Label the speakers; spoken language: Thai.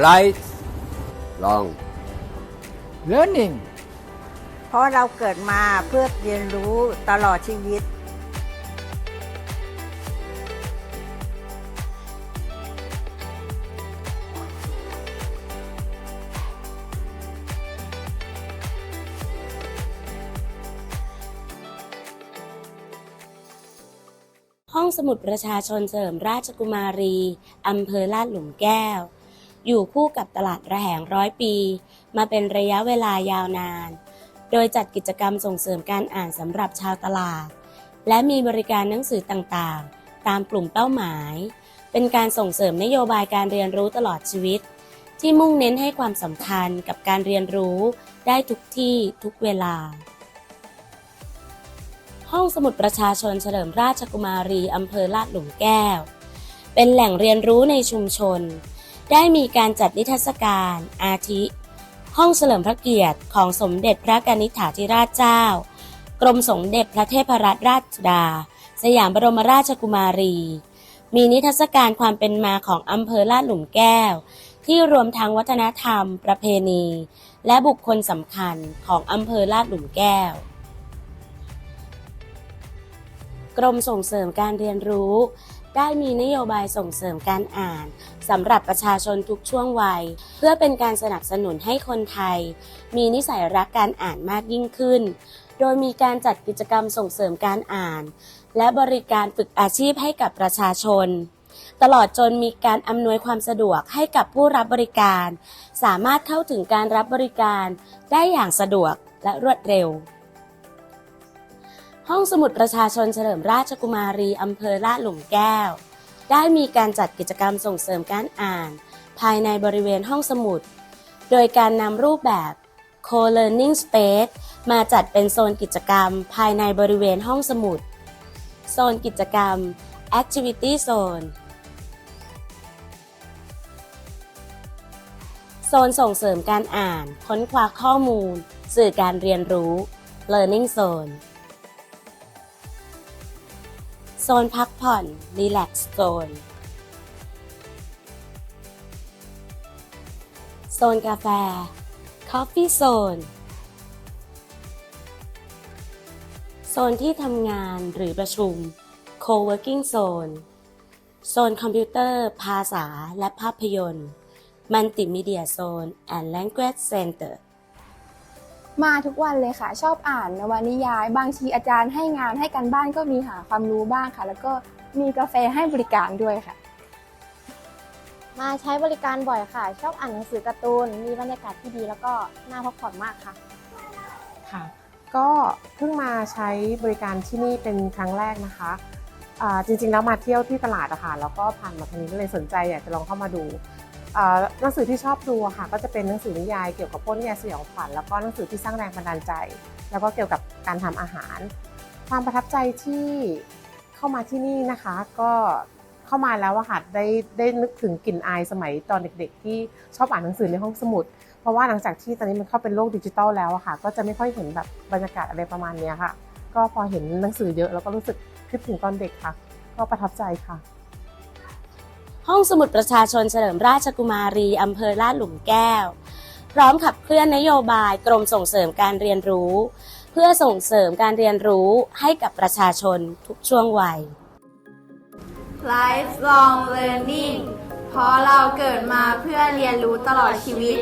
Speaker 1: right long
Speaker 2: learning
Speaker 3: เพราะเราเกิดมาเพื่อเรียนรู้ตลอดชีวิต
Speaker 4: ห้องสมุดประชาชนเฉลิมราชกุมารี อำเภอลาดหลุมแก้ว อยู่คู่กับตลาดระแหงร้อยปี มาเป็นระยะเวลายาวนาน โดยจัดกิจกรรมส่งเสริมการอ่านสำหรับชาวตลาด และมีบริการหนังสือต่างๆ ตามกลุ่มเป้าหมาย เป็นการส่งเสริมนโยบายการเรียนรู้ตลอดชีวิต ที่มุ่งเน้นให้ความสำคัญกับการเรียนรู้ได้ทุกที่ทุกเวลา ห้องสมุดประชาชนเฉลิมราชกุมารีอำเภอลาดหลุมแก้ว เป็นแหล่งเรียนรู้ในชุมชน ได้มีการจัดนิทรรศการอาทิ ห้องเฉลิมพระเกียรติของสมเด็จพระกนิษฐาธิราชเจ้า กรมสมเด็จพระเทพรัตนราชสุดา สยามบรมราชกุมารี มีนิทรรศการความเป็นมาของอำเภอลาดหลุมแก้ว ที่รวมทั้งวัฒนธรรม ประเพณี และบุคคลสำคัญของอำเภอลาดหลุมแก้วกรมส่งเสริมการเรียนรู้ ได้มีนโยบายส่งเสริมการอ่านสำหรับประชาชนทุกช่วงวัย เพื่อเป็นการสนับสนุนให้คนไทย มีนิสัยรักการอ่านมากยิ่งขึ้น โดยมีการจัดกิจกรรมส่งเสริมการอ่าน และบริการฝึกอาชีพให้กับประชาชน ตลอดจนมีการอำนวยความสะดวกให้กับผู้รับบริการ สามารถเข้าถึงการรับบริการได้อย่างสะดวกและรวดเร็ว ห้องสมุดประชาชนเฉลิมราชกุมารีอำเภอลาดหลุมแก้ว ได้มีการจัดกิจกรรมส่งเสริมการอ่าน ภายในบริเวณห้องสมุด โดยการนำรูปแบบ Co-learning Space มาจัดเป็นโซนกิจกรรมภายในบริเวณห้องสมุด โซนกิจกรรม Activity Zone โซนส่งเสริมการอ่าน ค้นคว้าข้อมูล สื่อการเรียนรู้ Learning Zone โซนพักผ่อนรีแลกซ์โซน โซนกาแฟ คอฟฟี่โซน โซนที่ทำงานหรือประชุมโคเวิร์กิ่งโซนโซนคอมพิวเตอร์ ภาษาและภาพยนตร์มัล Multimedia Zone and Language นเตอร์
Speaker 5: มาทุกวันเลยค่ะ ชอบอ่านนวนิยาย บางทีอาจารย์ให้งานให้กันบ้านก็มีหาความรู้บ้างค่ะ แล้วก็มีกาแฟให้บริการด้วยค่ะ
Speaker 6: มาใช้บริการบ่อยค่ะ ชอบอ่านหนังสือการ์ตูน มีบรรยากาศที่ดีแล้วก็น่าพักผ่อนมากค่ะ
Speaker 7: ค่ะ ก็เพิ่งมาใช้บริการที่นี่เป็นครั้งแรกนะคะอ่าจริงๆแล้วมาเที่ยวที่ตลาดอะค่ะแล้วก็ผ่านมาทางนี้ก็เลยสนใจอยากจะลองเข้ามาดูอ่า หนังสือที่ชอบดูค่ะก็จะเป็นหนังสือนิยายเกี่ยวกับพวกนิยายสยองขวัญแล้วก็หนังสือที่สร้างแรงบันดาลใจ แล้วก็เกี่ยวกับการทำอาหาร ความประทับใจที่เข้ามาที่นี่นะคะ ก็เข้ามาแล้วอะค่ะได้ได้นึกถึงกลิ่นอายสมัยตอนเด็ก ๆ ที่ชอบอ่านหนังสือในห้องสมุด เพราะว่าหลังจากที่ตอนนี้มันเข้าเป็นโลกดิจิตอลแล้วอะค่ะก็จะไม่ค่อยเห็นแบบบรรยากาศอะไรประมาณนี้ค่ะ ก็พอเห็นหนังสือเยอะแล้วก็รู้สึกคิดถึงตอนเด็กค่ะ ก็ประทับใจค่ะ
Speaker 4: ห้องสมุดประชาชนเฉลิมราชกุมารีอำเภอลาดหลุมแก้ว พร้อมขับเคลื่อนนโยบายกรมส่งเสริมการเรียนรู้ เพื่อส่งเสริมการเรียนรู้ให้กับประชาชนทุกช่วงวัย
Speaker 8: Lifelong Learning เพราะเราเกิดมาเพื่อเรียนรู้ตลอดชีวิต